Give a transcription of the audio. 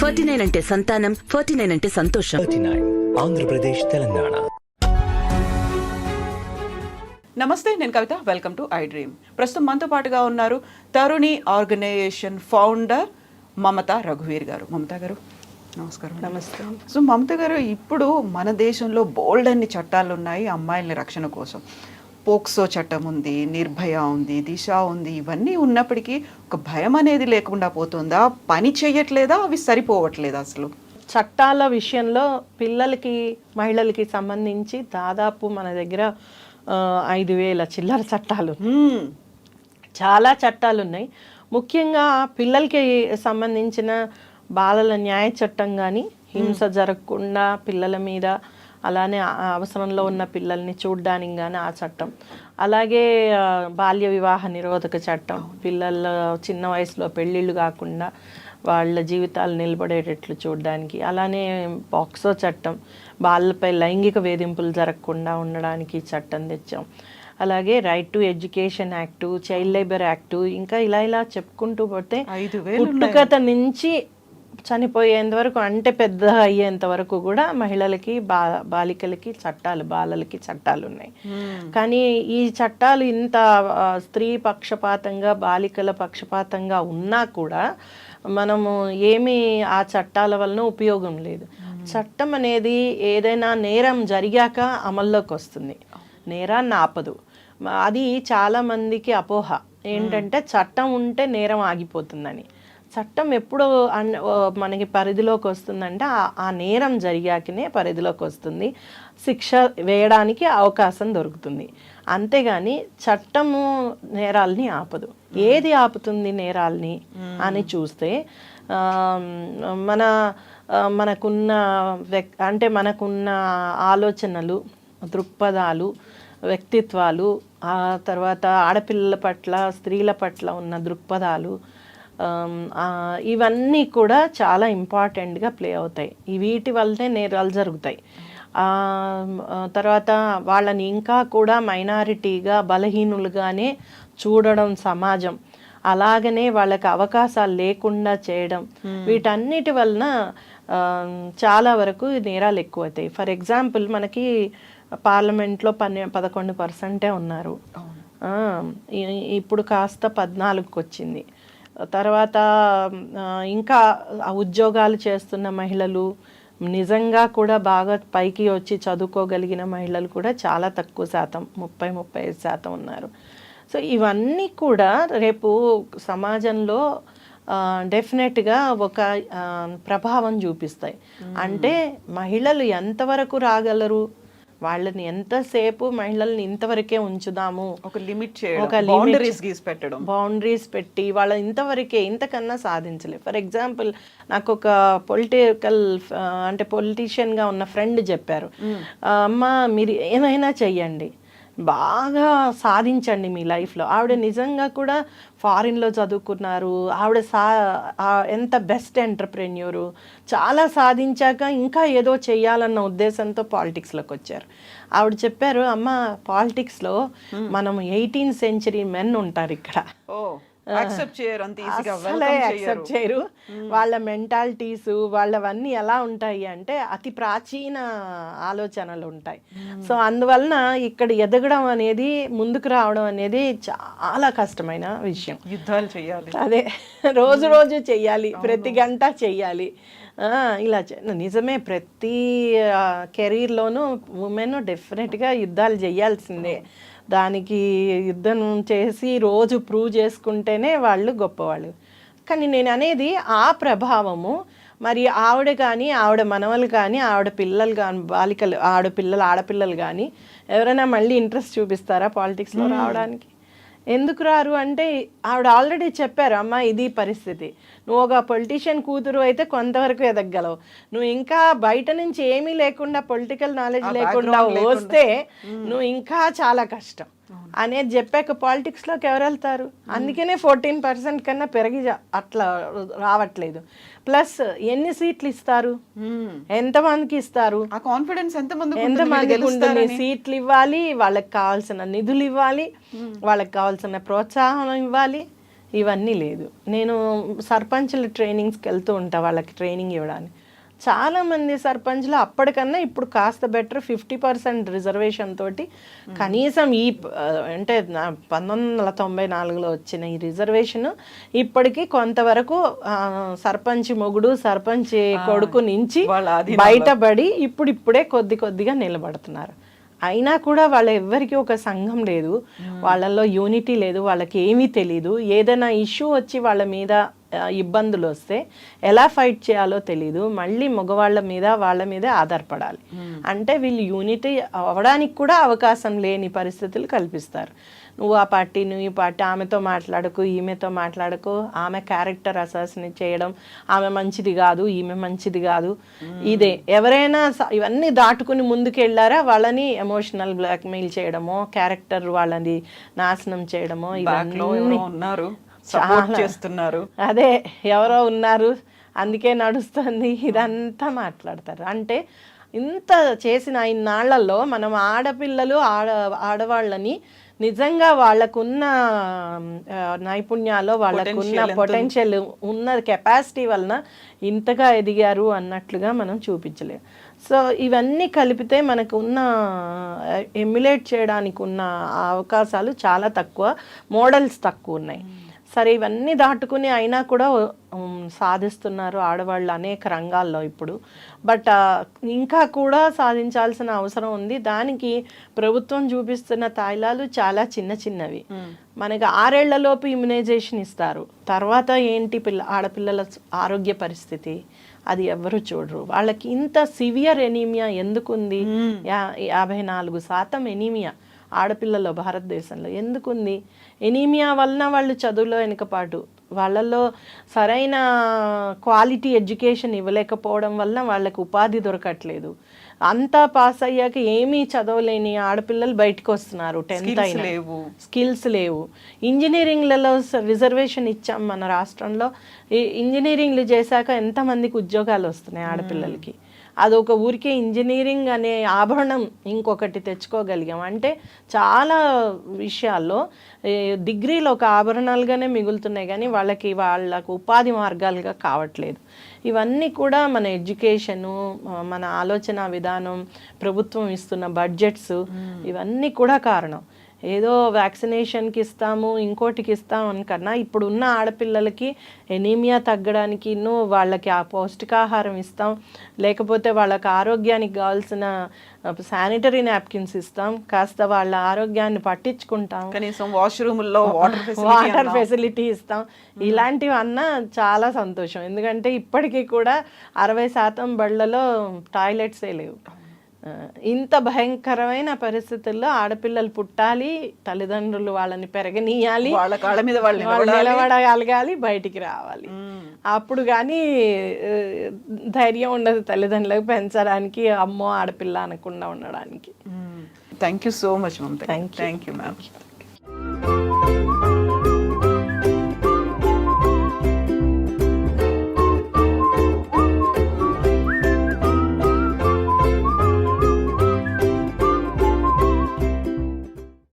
Forty nine అంటే సంతానం forty nine అంటే సంతోషం. ఆంధ్రప్రదేశ్ తెలంగాణ. నమస్తే నేను Kavitha. Welcome to I dream ప్రస్తుతం మనతో పాటుగా ఉన్నారు తరుణి ఆర్గనైజేషన్ ఫౌండర్ మమత రఘువీర్ గారు. మమత గారు నమస్కారం. నమస్తే. సో మమత గారు ఇప్పుడు మన దేశంలో బోల్డ్ అన్ని చట్టాలు ఉన్నాయి అమ్మాయిల రక్షణ కోసం. పోక్సో చట్టం ఉంది నిర్భయ ఉంది దిశ ఉంది ఇవన్నీ ఉన్నప్పటికీ ఒక భయం అనేది లేకుండా పోతుందా? పని చేయట్లేదా అవి సరిపోవట్లేదా అసలు? చట్టాల విషయంలో పిల్లలకి మహిళలకి సంబంధించి దాదాపు మన దగ్గర ఐదు వేల చిల్లర చట్టాలు. చాలా చట్టాలు ఉన్నాయి. ముఖ్యంగా పిల్లలకి సంబంధించిన బాలల న్యాయ చట్టం కానీ హింస జరగకుండా పిల్లల మీద అలానే అవసరంలో ఉన్న పిల్లల్ని చూడడానికి కానీ ఆ చట్టం. అలాగే బాల్య వివాహ నిరోధక చట్టం. పిల్లల చిన్న వయసులో పెళ్ళిళ్ళు కాకుండా వాళ్ళ జీవితాలు నిలబడేటట్లు చూడడానికి. అలానే పాక్సో చట్టం. బాలపై లైంగిక వేధింపులు జరగకుండా ఉండడానికి చట్టం తెచ్చాం. అలాగే right to education act child labour act ఇంకా ఇలా ఇలా చెప్పుకుంటూ పోతే ఐదు వేలు పుట్టుకత నుంచి చనిపోయేంత వరకు అంటే పెద్ద అయ్యేంత వరకు కూడా మహిళలకి బా బాలికలకి చట్టాలు బాలలకి చట్టాలు ఉన్నాయి. కానీ ఈ చట్టాలు ఇంత స్త్రీ పక్షపాతంగా బాలికల పక్షపాతంగా ఉన్నా కూడా మనము ఏమీ ఆ చట్టాల వలన ఉపయోగం లేదు. చట్టం అనేది ఏదైనా నేరం జరిగాక అమల్లోకి వస్తుంది. నేరాన్ని ఆపదు. అది చాలా మందికి అపోహ. ఏంటంటే చట్టం ఉంటే నేరం ఆగిపోతుందని. చట్టం ఎప్పుడు మనకి పరిధిలోకి వస్తుందంటే ఆ- నేరం జరిగాకనే పరిధిలోకి వస్తుంది. శిక్ష వేయడానికి అవకాశం దొరుకుతుంది. అంతేగాని చట్టము నేరాల్ని ఆపదు. ఏది ఆపుతుంది నేరాల్ని అని చూస్తే మన మనకున్న వ్యక్ అంటే మనకున్న ఆలోచనలు దృక్పథాలు వ్యక్తిత్వాలు ఆ తర్వాత ఆడపిల్లల పట్ల స్త్రీల పట్ల ఉన్న దృక్పథాలు ఇవన్నీ కూడా చాలా ఇంపార్టెంట్గా ప్లే అవుతాయి. ఈ వీటి వల్లనే నేరాలు జరుగుతాయి. తర్వాత వాళ్ళని ఇంకా కూడా మైనారిటీగా బలహీనులుగానే చూడడం సమాజం. అలాగనే వాళ్ళకి అవకాశాలు లేకుండా చేయడం. వీటన్నిటి వలన చాలా వరకు నేరాలు ఎక్కువవుతాయి ఫర్ ఎగ్జాంపుల్ మనకి పార్లమెంట్లో పన్నె పదకొండు పర్సెంటే ఉన్నారు. ఇప్పుడు కాస్త పద్నాలుగుకి వచ్చింది. తర్వాత ఇంకా ఆ ఉద్యోగాలు చేస్తున్న మహిళలు నిజంగా కూడా బాగా పైకి వచ్చి చదువుకోగలిగిన మహిళలు కూడా చాలా తక్కువ శాతం ముప్పై ముప్పై ఐదు శాతం ఉన్నారు. సో ఇవన్నీ కూడా రేపు సమాజంలో డెఫినెట్గా ఒక ప్రభావం చూపిస్తాయి. అంటే మహిళలు ఎంతవరకు రాగలరు? వాళ్ళని ఎంతసేపు మహిళల్ని ఇంతవరకే ఉంచుదాము? ఒక లిమిట్ ఒక. బౌండరీస్ గీసి పెట్టడం. బౌండరీస్ పెట్టి వాళ్ళ ఇంతవరకే ఇంతకన్నా సాధించలేదు ఫర్ ఎగ్జాంపుల్ నాకు ఒక పొలిటికల్ అంటే పొలిటీషియన్గా ఉన్న ఫ్రెండ్ చెప్పారు. "ఆ, అమ్మ మీరు ఏమైనా చెయ్యండి. బాగా సాధించండి మీ లైఫ్లో. ఆవిడ నిజంగా కూడా ఫారిన్లో చదువుకున్నారు. ఆవిడ సా ఎంత బెస్ట్ ఎంటర్ప్రెన్యూరు. చాలా సాధించాక ఇంకా ఏదో చెయ్యాలన్న ఉద్దేశంతో పాలిటిక్స్లోకి వచ్చారు. ఆవిడ చెప్పారు అమ్మ పాలిటిక్స్లో మనం ఎయిటీన్ సెంచరీ మెన్ ఉంటారు ఇక్కడ. ఓ. యాక్సెప్ట్ చేయరు అంత ఈజీగా అసలే యాక్సెప్ట్ చేయరు. వాళ్ళ మెంటాలిటీస్ వాళ్ళవన్నీ ఎలా ఉంటాయి అంటే అతి ప్రాచీన ఆలోచనలు ఉంటాయి. సో అందువలన ఇక్కడ ఎదగడం అనేది ముందుకు రావడం అనేది చాలా కష్టమైన విషయం. యుద్ధాలు చేయాలి. అదే రోజు రోజు చెయ్యాలి ప్రతి గంట చెయ్యాలి ఆ, ఇలా నిజమే ప్రతి కెరీర్లోనూ ఉమెన్ డెఫినెట్గా యుద్ధాలు చేయాల్సిందే. దానికి యుద్ధం చేసి రోజు ప్రూవ్ చేసుకుంటేనే వాళ్ళు గొప్పవాళ్ళు. కానీ నేను అనేది ఆ ప్రభావము మరి ఆవిడ కానీ ఆవిడ మనవలు కానీ ఆవిడ పిల్లలు కానీ బాలికలు ఆవిడ పిల్లలు ఆడపిల్లలు కానీ ఎవరైనా మళ్ళీ ఇంట్రెస్ట్ చూపిస్తారా పాలిటిక్స్లో రావడానికి? ఎందుకు రారు అంటే ఆవిడ ఆల్రెడీ చెప్పారు అమ్మ ఇది పరిస్థితి. నువ్వు ఒక పొలిటీషియన్ కూతురు అయితే కొంతవరకు ఎదగలవు నువ్వు ఇంకా బయట నుంచి ఏమీ లేకుండా పొలిటికల్ నాలెడ్జ్ లేకుండా వస్తే నువ్వు ఇంకా చాలా కష్టం. అనేది చెప్పాక పాలిటిక్స్లోకి ఎవరు వెళ్తారు? అందుకనే ఫోర్టీన్ పర్సెంట్ కన్నా పెరిగి అట్లా రావట్లేదు. ప్లస్ ఎన్ని సీట్లు ఇస్తారు? ఎంతమందికి ఇస్తారు? ఆ కాన్ఫిడెన్స్ ఎంత మంది ఎంత మందికి ఉంటుంది? సీట్లు ఇవ్వాలి వాళ్ళకి కావాల్సిన నిధులు ఇవ్వాలి వాళ్ళకి కావాల్సిన ప్రోత్సాహం ఇవ్వాలి. ఇవన్నీ లేదు. నేను సర్పంచుల ట్రైనింగ్స్కి వెళ్తూ ఉంటా వాళ్ళకి ట్రైనింగ్ ఇవ్వడానికి. చాలా మంది సర్పంచ్లు అప్పటికన్నా ఇప్పుడు కాస్త బెటర్ ఫిఫ్టీ పర్సెంట్ రిజర్వేషన్ తోటి కనీసం ఈ అంటే పంతొమ్మిది వందల తొంభై నాలుగులో వచ్చిన ఈ రిజర్వేషన్ ఇప్పటికీ కొంతవరకు సర్పంచ్ మొగుడు సర్పంచ్ కొడుకు నుంచి. బయటపడి ఇప్పుడు ఇప్పుడే కొద్ది కొద్దిగా నిలబడుతున్నారు. అయినా కూడా వాళ్ళ ఎవ్వరికి ఒక సంఘం లేదు. వాళ్ళల్లో యూనిటీ లేదు వాళ్ళకి ఏమీ తెలీదు. ఏదైనా ఇష్యూ వచ్చి వాళ్ళ మీద ఇబ్బందులు వస్తే ఎలా ఫైట్ చేయాలో తెలీదు. మళ్ళీ మగవాళ్ళ మీద వాళ్ళ మీదే ఆధారపడాలి. అంటే వీళ్ళు యూనిటీ అవ్వడానికి కూడా అవకాశం లేని పరిస్థితులు కల్పిస్తారు. నువ్వు ఆ పార్టీ నువ్వు ఈ పార్టీ ఆమెతో మాట్లాడకు ఈమెతో మాట్లాడకు ఆమె క్యారెక్టర్ అసాసిని చేయడం ఆమె మంచిది కాదు ఈమె మంచిది కాదు. ఇదే. ఎవరైనా ఇవన్నీ దాటుకుని ముందుకు వెళ్ళారా వాళ్ళని ఎమోషనల్ బ్లాక్మెయిల్ చేయడమో క్యారెక్టర్ వాళ్ళని నాశనం చేయడమో ఇవన్నీ ఉన్నారు. సపోర్ట్. చేస్తున్నారు. అదే ఎవరో ఉన్నారు అందుకే నడుస్తుంది ఇదంతా మాట్లాడతారు. అంటే ఇంత చేసిన ఇన్నాళ్ళలో మనం ఆడపిల్లలు ఆడ ఆడవాళ్ళని నిజంగా వాళ్ళకున్న నైపుణ్యాలు వాళ్ళకున్న? పొటెన్షియల్ ఉన్న కెపాసిటీ వలన ఇంతగా ఎదిగారు అన్నట్లుగా మనం చూపించలేము సో ఇవన్నీ కలిపితే మనకు ఉన్న ఎమ్యులేట్ చేయడానికి ఉన్న అవకాశాలు చాలా తక్కువ మోడల్స్ తక్కువ ఉన్నాయి. సరే ఇవన్నీ దాటుకుని అయినా కూడా సాధిస్తున్నారు ఆడవాళ్ళు అనేక రంగాల్లో ఇప్పుడు. బట్ ఇంకా కూడా సాధించాల్సిన అవసరం ఉంది. దానికి ప్రభుత్వం చూపిస్తున్న తాయిలాలు చాలా చిన్న చిన్నవి. మనకి ఆరేళ్ళలోపు ఇమ్యునైజేషన్ ఇస్తారు. తర్వాత ఏంటి పిల్ల ఆడపిల్లల ఆరోగ్య పరిస్థితి? అది ఎవరు చూడరు. వాళ్ళకి ఇంత సివియర్ ఎనీమియా ఎందుకుంది? యా యాభై నాలుగు శాతం ఎనీమియా. ఆడపిల్లలో భారతదేశంలో. ఎందుకుంది? ఎనీమియా వలన వాళ్ళు చదువులో వెనుకపాటు. వాళ్ళల్లో సరైన క్వాలిటీ ఎడ్యుకేషన్ ఇవ్వలేకపోవడం వలన వాళ్ళకి ఉపాధి దొరకట్లేదు. అంతా పాస్ అయ్యాక ఏమీ చదవలేని ఆడపిల్లలు బయటకు వస్తున్నారు టెన్త్ అయినా. లేవు. స్కిల్స్ లేవు. ఇంజనీరింగ్లలో రిజర్వేషన్ ఇచ్చాం మన రాష్ట్రంలో. ఇంజనీరింగ్లు చేశాక ఎంతమందికి ఉద్యోగాలు వస్తున్నాయి ఆడపిల్లలకి? అదొక ఊరికే ఇంజనీరింగ్ అనే ఆభరణం ఇంకొకటి తెచ్చుకోగలిగాం. అంటే చాలా విషయాల్లో డిగ్రీలు ఒక ఆభరణాలుగానే మిగులుతున్నాయి కానీ వాళ్ళకి వాళ్ళకు ఉపాధి మార్గాలుగా కావట్లేదు. ఇవన్నీ కూడా మన ఎడ్యుకేషను మన ఆలోచన విధానం ప్రభుత్వం ఇస్తున్న బడ్జెట్స్ ఇవన్నీ కూడా కారణం. ఏదో వ్యాక్సినేషన్కి ఇస్తాము ఇంకోటికి ఇస్తాము అని కన్నా ఇప్పుడు ఉన్న ఆడపిల్లలకి ఎనీమియా తగ్గడానికి ఇన్నో వాళ్ళకి ఆ పౌష్టికాహారం ఇస్తాం. లేకపోతే వాళ్ళకి ఆరోగ్యానికి కావాల్సిన శానిటరీ నాప్కిన్స్ ఇస్తాం. కాస్త వాళ్ళ ఆరోగ్యాన్ని పట్టించుకుంటాం. కనీసం వాష్రూముల్లో వాటర్ వాటర్ ఫెసిలిటీ ఇస్తాం. ఇలాంటివి అన్నా చాలా సంతోషం. ఎందుకంటే ఇప్పటికీ కూడా అరవై శాతం బళ్ళలో టాయిలెట్సే లేవు. ఇంత భయంకరమైన పరిస్థితుల్లో ఆడపిల్లలు పుట్టాలి తల్లిదండ్రులు వాళ్ళని పెరగనీయాలి వాళ్ళ కాళ్ళ మీద వాళ్ళు. నిలబడగలగాలి బయటికి రావాలి. అప్పుడు కానీ ధైర్యం ఉండదు తల్లిదండ్రులకు పెంచడానికి అమ్మో ఆడపిల్ల అనకుండా ఉండడానికి. Thank you so much Thank you. Thank you ma'am